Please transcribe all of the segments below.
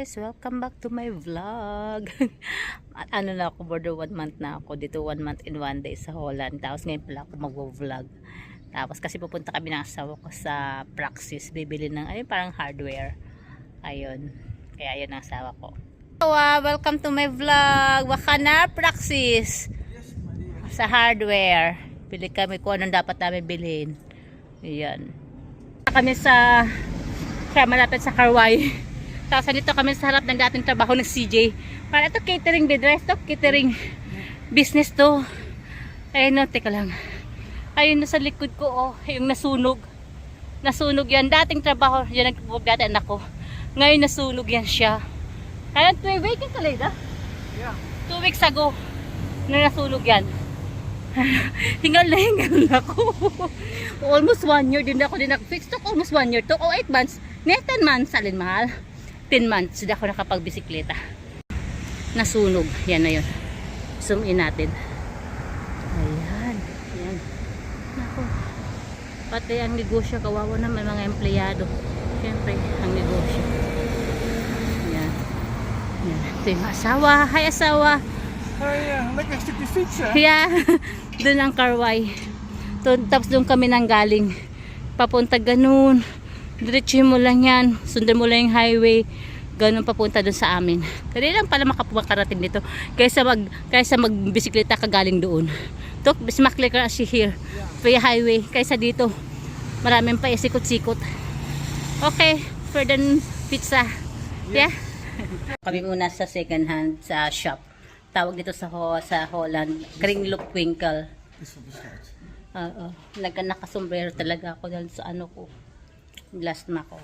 guys, welcome back to my vlog. Ano na ako, border one month na ako. Dito one month and one day sa Holland. Tapos ngayon pala ako mag-vlog. Tapos kasi pupunta kami ng asawa ko sa Praxis. Bibili ng ano, parang hardware. Ayun. Kaya ayun ang asawa ko. Hello, ah, welcome to my vlog. Baka na Praxis. Sa hardware. Bili kami kung anong dapat namin bilhin. Ayan. Kami sa sa malapit sa Karway. Tapos dito kami sa harap ng dating trabaho ng CJ. Para ito catering business to, catering business to. Ayun no, teka lang. Ayun no sa likod ko, oh, yung nasunog. Nasunog yan. Dating trabaho, yan nagpupog dati anak ko. Ngayon nasunog yan siya. Kaya two weeks yung kalida? Yeah. Two weeks ago, na nasunog yan. hingal na hingal na ako. almost one year din ako din nag-fix. Took almost one year. Took oh, 8 months. Ne, 10 months. Alin mahal? 10 months. Hindi ako nakapagbisikleta. Nasunog. Yan na yun. Zoom in natin. Ayan. Ayan. Nako. Pati ang negosyo. Kawawa naman mga empleyado. Siyempre, ang negosyo. Ayan. Ayan. Ito yung asawa. Hi asawa. Oh ja, lekker stukje fietsen. Kaya, doon ang karway. Doon, tapos doon kami nang galing. Papunta ganun. Diretso mo lang yan. Sundan mo lang yung highway. Ganun papunta doon sa amin. Dali lang pala makapagkarating dito. Kaysa mag, kaysa magbisikleta ka galing doon. Tok, bismakli ka si here. Via highway. Kaysa dito. Maraming pa isikot-sikot. Okay. For the pizza. Yeah? Kami muna sa second hand sa shop. Tawag dito sa ho, sa Holland, Kringloop Winkle. Is van besluit. Oo. Nagka nakasombrero talaga ako dahil sa ano ko. Last ma ko.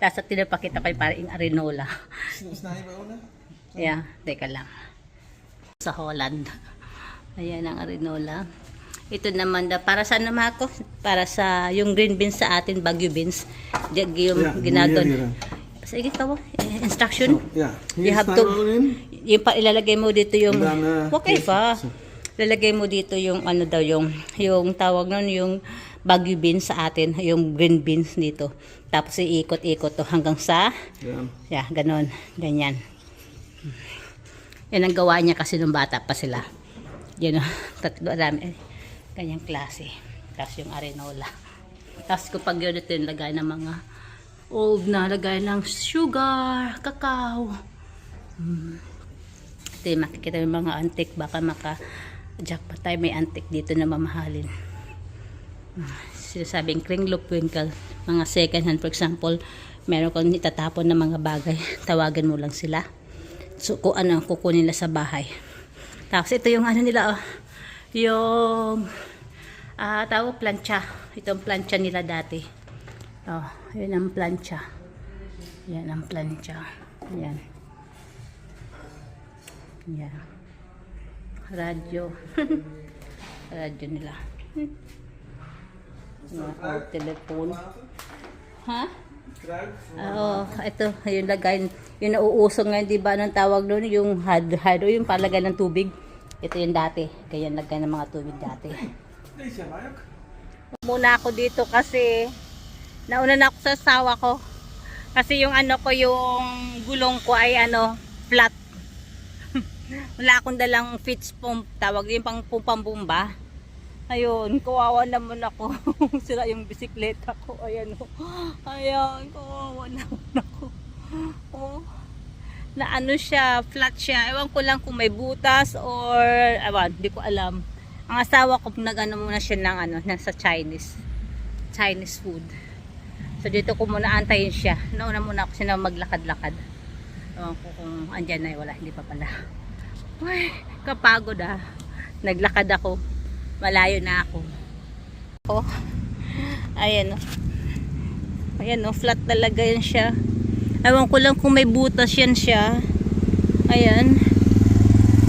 Tapos at tinapakita ko yung parang arenola. Snij wonen? Yeah, teka lang. Sa Holland. Ayan ang arenola. Ito naman da, para saan naman ako? Para sa yung green beans sa atin, Baguio beans. Yung ginagon. Sige ka instruction. Ja, You hier have to-. Yung pa ilalagay mo dito yung okay yes, pa. so- Lalagay mo dito yung ano daw yung yung tawag nun yung Baguio beans sa atin, yung green beans dito. Tapos iikot-ikot to hanggang sa Ja. yeah, ganon, ganyan. Yan ang gawa niya kasi nung bata pa sila. Yan o, tatlo dami. Eh, ganyang klase. Tapos yung arenola. Tapos kapag yun ito yung lagay ng mga old na lagay ng sugar, kakao. Hmm. Ito yung makikita yung mga antique. Baka maka jackpot tayo may antique dito na mamahalin. Sinasabing kringloop winkle. Mga second hand for example, meron kang itatapon na mga bagay. Tawagan mo lang sila. So kung ano kukunin nila sa bahay. Tapos ito yung ano nila oh. Yung ah tawag plancha. Itong plancha nila dati. Oh, yun ang plancha. Yan ang plancha. Yan. Yan. Radyo. Radyo nila. Mga telephone. Ha? Oo, ito, yung lagay, yung nauuso ngayon, di ba, anong tawag doon, yung hard, hard, o yung palagay ng tubig. Ito yung dati, kaya lagay ng mga tubig dati. Muna ako dito kasi, nauna na ako sa sawa ko. Kasi yung ano ko, yung gulong ko ay ano, flat. Wala akong dalang fits pump, tawag yung pang pumpambumba. Ayun, kawawa naman ako. Sira yung bisikleta ko. Ayan o. Ayan, kawawa naman ako. Oh. Na ano siya, flat siya. Ewan ko lang kung may butas or, ewan, di ko alam. Ang asawa ko, nag-ano muna siya ng ano, nasa Chinese. Chinese food. So dito ko muna antayin siya. Nauna muna ako siya na maglakad-lakad. Ewan ko kung andyan na, wala, hindi pa pala. Uy, kapagod ah. Naglakad ako. Malayo na ako. Oh. Ayan oh. Ayan oh, flat talaga yan siya. Ewan ko lang kung may butas yan siya. Ayan.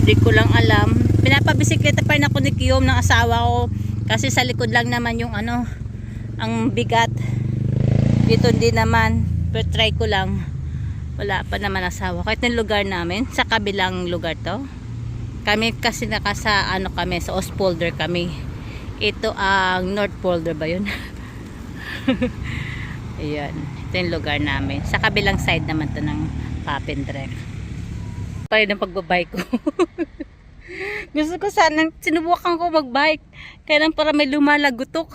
Hindi ko lang alam. Pinapabisikleta pa rin ako ni Kiyom ng asawa ko. Kasi sa likod lang naman yung ano, ang bigat. Dito hindi naman. Pero try ko lang. Wala pa naman asawa. Kahit yung lugar namin, sa kabilang lugar to. Kami kasi nakasa ano kami sa Ostpolder kami. Ito ang North Polder ba 'yun? Ayan. Ito yung lugar namin. Sa kabilang side naman to ng Papendrek. Pa rin ang pagbabike ko. Gusto ko sana, sinubukan ko magbike. Kaya lang para may lumalagutok.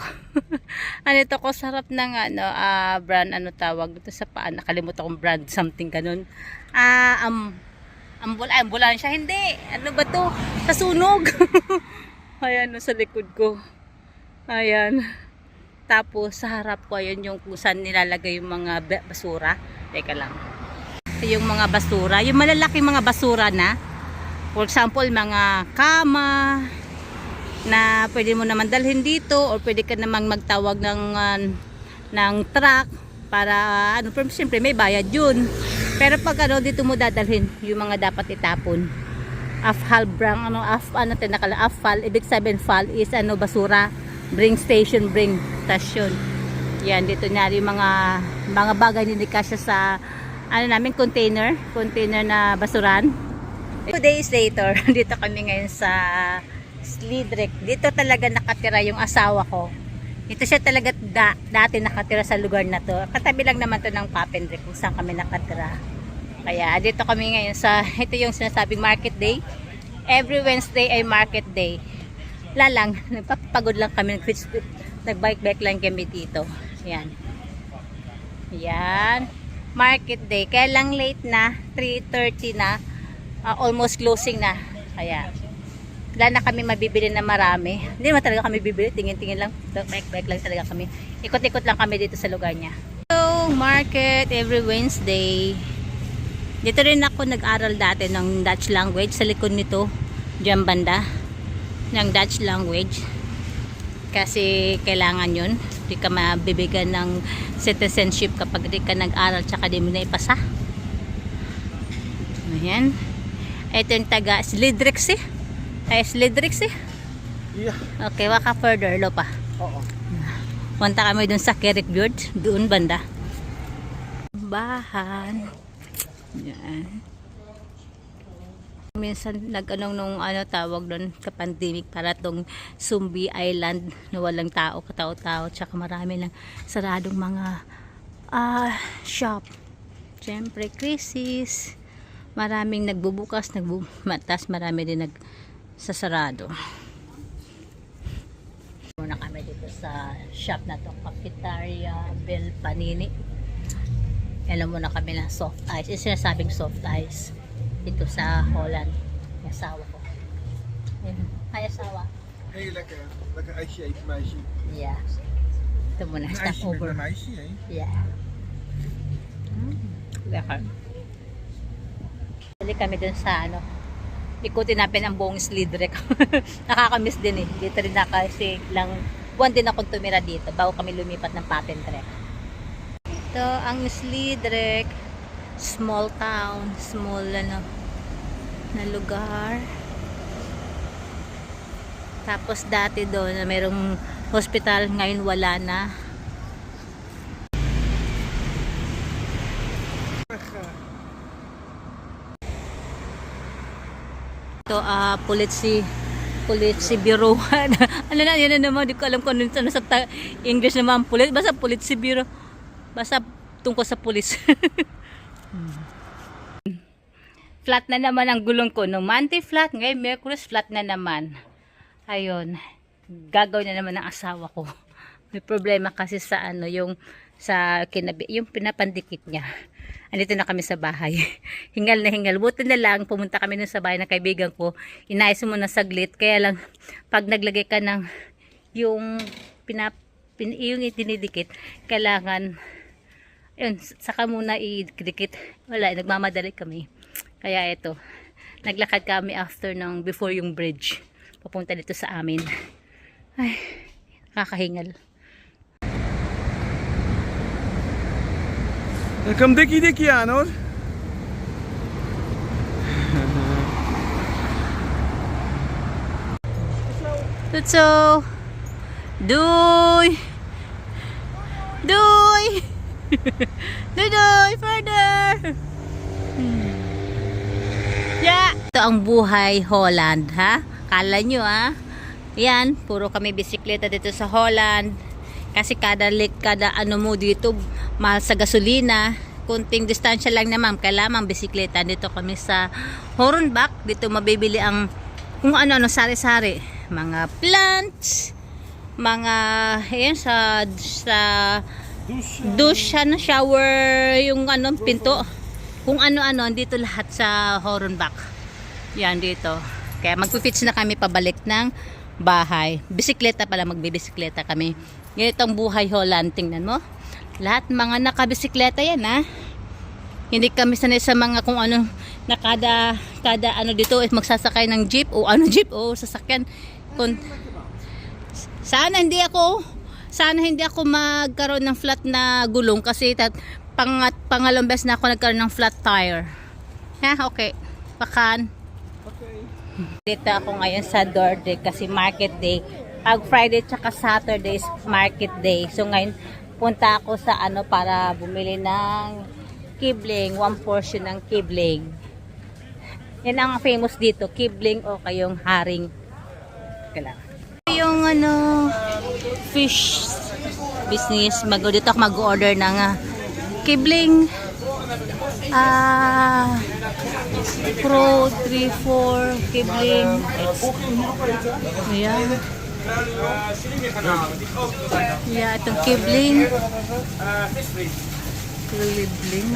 ano ito ko, sarap ng ano, ah, brand, ano tawag dito sa paan. Nakalimutan kong brand, something ganun. Ah, um, ambul, ay, ambulansya, hindi. Ano ba to? Sa sunog. Ayan, sa likod ko. Ayan. Tapos, sa harap ko, ayun yung kung nilalagay yung mga ba- basura. Teka lang. Yung mga basura. Yung malalaking mga basura na. For example, mga kama na pwede mo naman dalhin dito or pwede ka namang magtawag ng ah, ng truck para ano pero siyempre may bayad yun pero pag ano dito mo dadalhin yung mga dapat itapon. Afhal brang ano af ano tinakala afal ibig sabihin fal is ano basura. Bring station bring station yan dito na yung mga mga bagay hindi kasya sa ano namin container. Container na basuran. Two days later, dito kami ngayon sa Slidrek. Dito talaga nakatira yung asawa ko. Dito siya talaga da, dati nakatira sa lugar na to. Katabi lang naman to ng Papendrek kung saan kami nakatira. Kaya dito kami ngayon sa, ito yung sinasabing market day. Every Wednesday ay market day. Lalang, nagpapagod lang kami. Nagbike-bike lang kami dito. Yan. Yan. Market day. Kaya lang late na. 3.30 na ah, almost closing na. Kaya, wala na kami mabibili na marami. Hindi naman talaga kami bibili. Tingin-tingin lang. Bike-bike lang talaga kami. Ikot-ikot lang kami dito sa lugar niya. So, market every Wednesday. Dito rin ako nag-aral dati ng Dutch language sa likod nito. Diyan banda. Ng Dutch language. Kasi kailangan yun. Hindi ka mabibigyan ng citizenship kapag di ka nag-aral tsaka di mo na ipasa. Ayan. Ito yung taga Slidrix eh. Ay, Slidrix eh. Yeah. Okay, waka further, lo pa. Oo. Punta kami dun sa Kerikbjord, doon banda. Bahan. Yan. Minsan nag-anong nung ano tawag doon sa pandemic para tong Sumbi Island na walang tao, katao-tao, tsaka marami lang saradong mga ah shop. Siyempre, crisis. Maraming nagbubukas, nagbumatas, marami din nagsasarado. Muna kami dito sa shop na to, Cafeteria Bel Panini. Alam mo na kami ng soft ice. Yung sinasabing soft ice dito sa Holland. Yung asawa ko. Hi asawa. Heel lekker. Lekker ijsje eten, meisje. Yeah. Ito muna, Een stop ijsje met over. een meisje, hè? Yeah. Mm, lekker. Balik kami dun sa ano, ikutin natin ang buong Slidrek. Nakakamiss din eh. Dito rin na kasi lang, buwan din akong tumira dito bago kami lumipat ng Papendrek. Ito ang Slidrek. Small town, small ano, na lugar. Tapos dati doon na merong hospital, ngayon wala na. Ito, ah, Politsi, Politsi Bureau. ano na, yan na naman, di ko alam kung ano ano sa English naman, pulit, basta Politsi Bureau. Basta tungkol sa pulis. flat na naman ang gulong ko. Nung Monday flat, ngayon Mercury flat na naman. Ayun, gagawin na naman ng asawa ko. May problema kasi sa ano, yung sa kinabi, yung pinapandikit niya. Andito na kami sa bahay. hingal na hingal. Buti na lang, pumunta kami nun sa bahay ng kaibigan ko. Inayos mo na saglit. Kaya lang, pag naglagay ka ng yung pinap, pin, yung dinidikit, kailangan, yun, saka muna idikit. Wala, nagmamadali kami. Kaya ito, naglakad kami after ng before yung bridge. Papunta dito sa amin. Ay, kakahingal. Dikkie Dikkie aan, hoor. Tutso! Duy! Duy! Duy! Further! Yeah! Ito ang buhay Holland, ha? Kala nyo, ha? Yan, puro kami bisikleta dito sa Holland. Kasi kada lik, kada ano mo dito, mahal sa gasolina. kunting distansya lang naman. Kailangan bisikleta. Dito kami sa Hornbach. Dito mabibili ang kung ano-ano, sari-sari. Mga plants, mga, ayan, sa, sa douche, ano, shower, yung ano, pinto. Kung ano-ano, dito lahat sa Hornbach. Yan, dito. Kaya magpipits na kami pabalik ng bahay. Bisikleta pala, magbibisikleta kami. Ganitong buhay Holland, tingnan mo. Lahat mga nakabisikleta yan, ha? Hindi kami sanay sa mga kung ano na kada, kada ano dito is magsasakay ng jeep o ano jeep o sasakyan. Kung, sana hindi ako sana hindi ako magkaroon ng flat na gulong kasi tat, pangat, pangalawang beses na ako nagkaroon ng flat tire. Ha, okay. Pakan. Dito ako ngayon sa Dorde kasi market day. Pag Friday tsaka Saturday is market day. So ngayon punta ako sa ano para bumili ng kibling, one portion ng kibling. Yan ang famous dito, kibling o kayong haring. Kailangan. Yung ano, fish business, mag dito ako mag-order ng ah, kibling. Ah, Pro 3, 4, kibling. Ayan. Yeah, itong kibling. Kibling.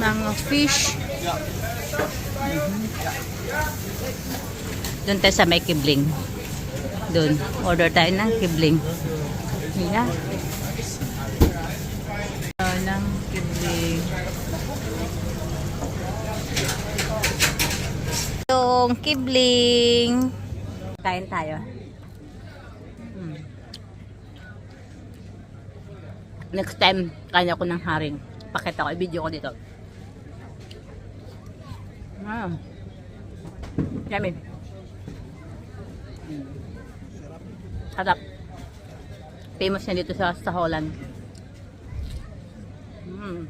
Mga fish. Doon tayo sa may kibling. Doon. Order tayo ng kibling. Yeah. Uh, ng Yung kibling. Kain tayo. Hmm. Next time, kanya ko ng haring. Pakita ko, i-video ko dito. Ah. Yummy. Mm. Sarap. Famous yan dito sa, sa Holland. Mm.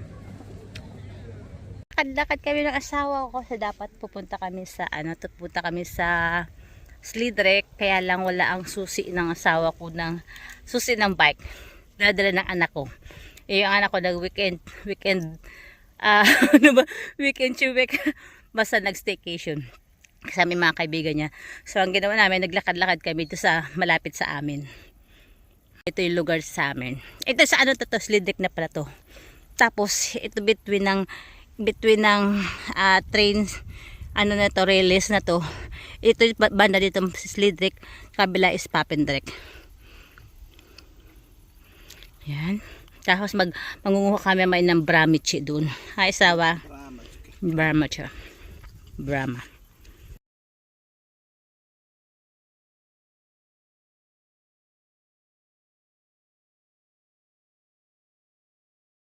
Lakad-lakad kami ng asawa ko sa dapat pupunta kami sa ano, pupunta kami sa Slidrek kaya lang wala ang susi ng asawa ko ng susi ng bike. Dadala ng anak ko. Eh, yung anak ko nag weekend weekend ah ano ba weekend week basta nag staycation sa aming mga kaibigan niya. So ang ginawa namin naglakad-lakad kami dito sa malapit sa amin. Ito yung lugar sa amin. Ito sa ano to, to Slidrek na pala to. Tapos ito between ng between ng ah, trains ano na to release na to. Ito banda dito sa Slidrek, kabila is Papendrek. Yan. Tapos mag mangunguha kami may ng bramichi doon. Hi, sawa. Brahma. Brahma.